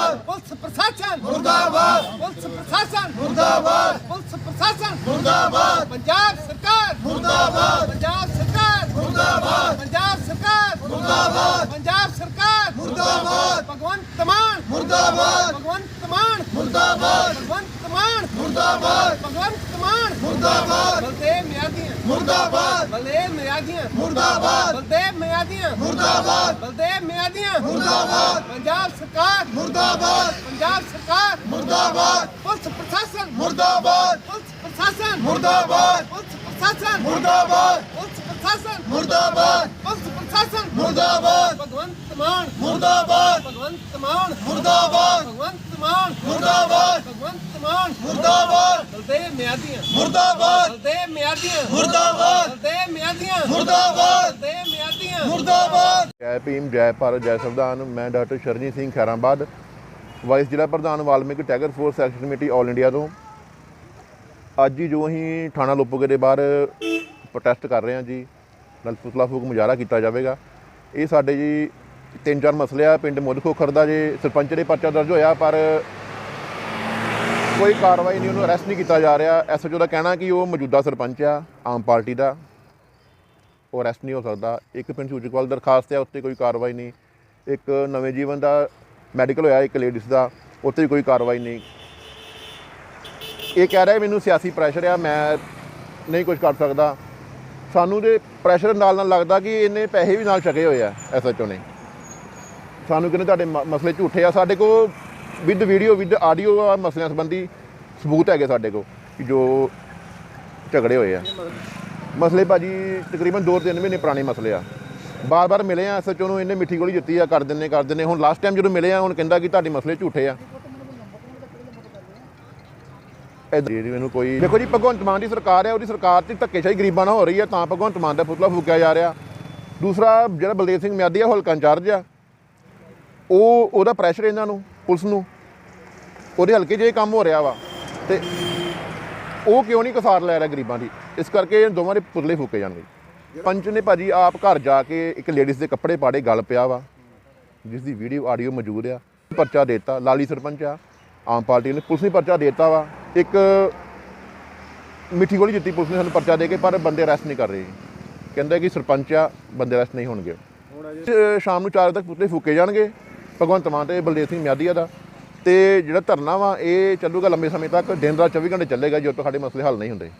Police ਪ੍ਰਸ਼ਾਸਨ। ਮੁਰਦਾਬਾਦ। Police ਪ੍ਰਸ਼ਾਸਨ। ਮੁਰਦਾਬਾਦ। ਪੁਲਿਸ ਪ੍ਰਸ਼ਾਸਨ। ਮੁਰਦਾਬਾਦ। ਪੰਜਾਬ ਸਰਕਾਰ। ਮੁਰਦਾਬਾਦ। ਪੰਜਾਬ ਸਰਕਾਰ। ਮੁਰਦਾਬਾਦ। ਪੰਜਾਬ ਸਰਕਾਰ। ਮੁਰਦਾਬਾਦ। ਪੰਜਾਬ ਸਰਕਾਰ। ਮੁਰਦਾਬਾਦ। ਭਗਵੰਤ ਮਾਨ। ਮੁਰਦਾਬਾਦ। ਭਗਵੰਤ ਮਾਨ। ਮੁਰਦਾਬਾਦ। ਮੁਰਦਾਬਾਦ। ਭਗਵੰਤ ਮਾਨ। ਮੁਰਦਾਬਾਦ। ਬਲਦੇਵ ਮਿਆਦੀਆਂ। ਮੁਰਦਾਬਾਦ। ਬਲਦੇਵ ਮਿਆਦੀਆਂ। ਮੁਰਦਾਬਾਦ। ਬਲਦੇਵ ਮਿਆਦੀਆਂ। ਮੁਰਦਾਬਾਦ। ਬਲਦੇਵ ਮਿਆਦੀਆਂ। ਮੁਰਦਾਬਾਦ। ਪੰਜਾਬ ਸਰਕਾਰ। ਮੁਰਦਾਬਾਦ। ਪੰਜਾਬ ਸਰਕਾਰ। ਮੁਰਦਾਬਾਦ। ਪੁਲਿਸ ਪ੍ਰਸ਼ਾਸਨ। ਮੁਰਦਾਬਾਦ। ਪੁਲਿਸ ਪ੍ਰਸ਼ਾਸਨ। ਮੁਰਦਾਬਾਦ। ਪੁਲਿਸ ਪ੍ਰਸ਼ਾਸਨ। ਮੁਰਦਾਬਾਦ। ਪੁਲਿਸ ਪ੍ਰਸ਼ਾਸਨ। ਮੁਰਦਾਬਾਦ। ਪੁਲਿਸ ਪ੍ਰਸ਼ਾਸਨ। ਮੁਰਦਾਬਾਦ। ਭਗਵੰਤ ਮਾਨ। ਮੁਰਦਾਬਾਦ। ਭਗਵੰਤ ਮਾਨ। ਮੁਰਦਾਬਾਦ। ਭਗਵੰਤ ਮਾਨ। ਮੁਰਦਾਬਾਦ। ਭਗਵੰਤ ਮਾਨ ਮੁਰਦਾਬਾਦ। ਬਲਦੇਵ ਮਿਆਦੀਆਂ ਮੁਰਦਾਬਾਦ। ਬਲਦੇਵ ਮਿਆਦੀਆਂ ਮੁਰਦਾਬਾਦ। ਬਲਦੇਵ ਮਿਆਦੀਆਂ ਮੁਰਦਾਬਾਦ। ਬਲਦੇਵ ਮਿਆਦੀਆਂ ਮੁਰਦਾਬਾਦ। ਜੈ ਭੀਮ ਜੈ ਭਾਰਤ ਜੈ ਸੰਵਿਧਾਨ। ਮੈਂ ਡਾਕਟਰ ਸ਼ਰਜੀਤ ਸਿੰਘ ਖੈਰਾਬਾਦ ਵਾਈਸ ਜ਼ਿਲ੍ਹਾ ਪ੍ਰਧਾਨ Valmiki tiger force action committee all India ਤੋਂ। ਅੱਜ ਹੀ ਜੋ ਅਸੀਂ ਥਾਣਾ ਲੋਪੋਗੇ ਦੇ ਬਾਹਰ ਪ੍ਰੋਟੈਸਟ ਕਰ ਰਹੇ ਹਾਂ ਜੀ ਨਾਲ ਪੁਤਲਾ ਫੂਕ ਮੁਜ਼ਾਹਰਾ ਕੀਤਾ ਜਾਵੇਗਾ। ਇਹ ਸਾਡੇ ਜੀ ਤਿੰਨ ਚਾਰ ਮਸਲੇ ਆ ਪਿੰਡ ਮੁੱਦਖੋਖਰ ਦਾ ਜੇ ਸਰਪੰਚ ਦੇ ਪਰਚਾ ਦਰਜ ਹੋਇਆ ਪਰ ਕੋਈ ਕਾਰਵਾਈ ਨਹੀਂ, ਉਹਨੂੰ ਅਰੈਸਟ ਨਹੀਂ ਕੀਤਾ ਜਾ ਰਿਹਾ। ਐਸਐਚਓ ਦਾ ਕਹਿਣਾ ਕਿ ਉਹ ਮੌਜੂਦਾ ਸਰਪੰਚ ਆ, ਆਮ ਪਾਰਟੀ ਦਾ। ਉਹ ਅਰੈਸਟ ਨਹੀਂ ਹੋ ਸਕਦਾ। ਇੱਕ ਪਿੰਡ ਸੂਚਕਵਾਲ ਦਰਖਾਸਤ ਹੈ ਉੱਤੇ ਕੋਈ ਕਾਰਵਾਈ ਨਹੀਂ। ਇੱਕ ਨਵੇਂ ਜੀਵਨ ਦਾ ਮੈਡੀਕਲ ਹੋਇਆ, ਇੱਕ ਲੇਡੀਜ਼ ਦਾ ਉੱਤੇ ਕੋਈ ਕਾਰਵਾਈ ਨਹੀਂ। ਇਹ ਕਹਿ ਰਿਹਾ ਮੈਨੂੰ ਸਿਆਸੀ ਪ੍ਰੈਸ਼ਰ ਆ, ਮੈਂ ਨਹੀਂ ਕੁਝ ਕਰ ਸਕਦਾ। ਸਾਨੂੰ ਦੇ ਪ੍ਰੈਸ਼ਰ ਨਾਲ ਨਾਲ ਲੱਗਦਾ ਕਿ ਇਹਨੇ ਪੈਸੇ ਵੀ ਨਾਲ ਛਕੇ ਹੋਏ ਆ ਐਸਐਚਓ ਨੇ। ਸਾਨੂੰ ਕਹਿੰਦੇ ਤੁਹਾਡੇ ਮ- ਮਸਲੇ ਝੂਠੇ ਆ? ਸਾਡੇ ਕੋਲ ਵਿਦ ਵੀਡੀਓ ਵਿਦ ਆਡੀਓ ਆ ਮਸਲਿਆਂ ਸੰਬੰਧੀ ਸਬੂਤ ਹੈਗੇ ਸਾਡੇ ਕੋਲ ਕਿ ਜੋ ਝਗੜੇ ਹੋਏ ਆ। ਮਸਲੇ ਭਾਜੀ ਤਕਰੀਬਨ 2-3 ਮਹੀਨੇ ਪੁਰਾਣੇ ਮਸਲੇ ਆ। ਬਾਰ-ਬਾਰ ਮਿਲੇ ਆ ਐਸਐਚਓ ਨੂੰ, ਇਹਨੇ ਮਿੱਠੀ ਗੋਲੀ ਦਿੱਤੀ ਆ, ਕਰ ਦਿੰਨੇ ਕਰ ਦਿੰਨੇ ਹੁਣ ਲਾਸਟ ਟਾਈਮ ਜਦੋਂ ਮਿਲੇ ਆ, ਹੁਣ ਕਹਿੰਦਾ ਕਿ ਤੁਹਾਡੇ ਮਸਲੇ ਝੂਠੇ ਆ। ਇਹ ਮੈਨੂੰ ਕੋਈ ਦੇਖੋ ਜੀ, ਭਗਵੰਤ ਮਾਨ ਦੀ ਸਰਕਾਰ ਹੈ ਉਹਦੀ ਸਰਕਾਰ ਤੇ ਧੱਕੇਸ਼ਾਹੀ ਗਰੀਬਾਂ ਨਾਲ ਹੋ ਰਹੀ ਹੈ ਤਾਂ ਭਗਵੰਤ ਮਾਨ ਦਾ ਪੁਤਲਾ ਫੂਕਿਆ ਜਾ ਰਿਹਾ। ਦੂਸਰਾ, ਜਿਹੜਾ ਬਲਦੇਵ ਸਿੰਘ ਮਿਆਦੀ ਆ ਹਲਕਾ ਇੰਚਾਰਜ ਆ। ਉਹ ਉਹਦਾ ਪ੍ਰੈਸ਼ਰ ਇਹਨਾਂ ਨੂੰ, ਪੁਲਿਸ ਨੂੰ। ਉਹਦੇ ਹਲਕੇ 'ਚ ਇਹ ਕੰਮ ਹੋ ਰਿਹਾ ਵਾ ਤੇ ਉਹ ਕਿਉਂ ਨਹੀਂ ਕਸਾਰ ਲੈ ਰਿਹਾ ਗਰੀਬਾਂ ਦੀ? ਇਸ ਕਰਕੇ ਇਹ ਦੋਵਾਂ ਦੇ ਪੁਤਲੇ ਫੂਕੇ ਜਾਣਗੇ। ਪੰਚ ਨੇ ਭਾਜੀ ਆਪ ਘਰ ਜਾ ਕੇ ਇੱਕ ਲੇਡੀਜ਼ ਦੇ ਕੱਪੜੇ ਪਾੜੇ ਗਲ ਪਿਆ ਵਾ। ਜਿਸ ਦੀ ਵੀਡੀਓ ਆਡੀਓ ਮੌਜੂਦ ਆ। ਪਰਚਾ ਦੇਤਾ ਲਾਲੀ ਸਰਪੰਚ ਆ। ਆਮ ਪਾਰਟੀ ਨੇ ਪੁਲਿਸ ਨੇ ਪਰਚਾ ਦੇਤਾ ਵਾ। ਇੱਕ ਮਿੱਠੀ ਗੋਲੀ ਦਿੱਤੀ ਪੁਲਿਸ ਨੇ ਸਾਨੂੰ ਪਰਚਾ ਦੇ ਕੇ ਪਰ ਬੰਦੇ ਅਰੈਸਟ ਨਹੀਂ ਕਰ ਰਹੇ। ਕਹਿੰਦਾ ਕਿ ਸਰਪੰਚ ਆ ਬੰਦੇ ਅਰੈਸਟ ਨਹੀਂ ਹੋਣਗੇ। ਸ਼ਾਮ ਨੂੰ 4 ਵਜੇ ਤੱਕ ਪੁਤਲੇ ਫੂਕੇ ਜਾਣਗੇ। ਭਗਵੰਤ ਮਾਨ ਤੇ ਬਲਦੇਵ ਸਿੰਘ ਮਿਆਦੀਆ ਦਾ। ਤੇ ਜਿਹੜਾ ਧਰਨਾ ਵਾ, ਇਹ ਚੱਲੂਗਾ ਲੰਬੇ ਸਮੇਂ ਤੱਕ, ਦਿਨ ਰਾਤ 24 ਘੰਟੇ ਚੱਲੇਗਾ ਜਦੋਂ ਤੱਕ ਸਾਡੇ ਮਸਲੇ ਹੱਲ ਨਹੀਂ ਹੁੰਦੇ।